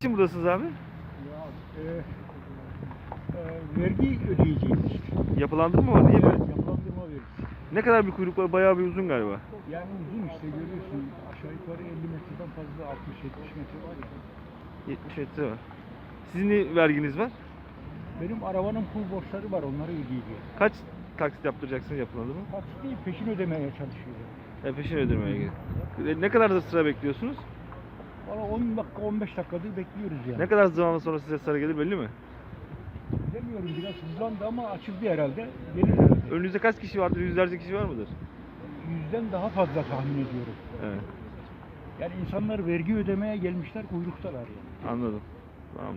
Kim buradasınız abi? Ya, e, e, vergi ödeyeceğiz işte. Yapılandırma var değil mi? Evet, yapılandırma vergisi. Ne kadar bir kuyruk var? Bayağı bir uzun galiba. Yani uzun işte görüyorsun aşağı yukarı 50 metreden fazla 60-70 metre var ya. 70 metre var. Sizin ne verginiz var? Benim arabanın pul borçları var onları ödeyeceğim. Kaç taksit yaptıracaksınız yapılandırma? Taksit değil peşin ödemeye çalışıyorum. E, peşin ödemeye gidiyor. E, Ne kadar da sıra bekliyorsunuz? Valla 10 dakika 15 dakikadır bekliyoruz yani. Ne kadar zaman sonra size sıra gelir belli mi? Bilemiyorum biraz hızlandı ama açıldı herhalde. Gelir herhalde. Önünüzde kaç kişi vardır? Yüzlerce kişi var mıdır? Yüzden daha fazla tahmin ediyorum. Evet. Yani insanlar vergi ödemeye gelmişler kuyruktalar yani. Anladım. Tamam.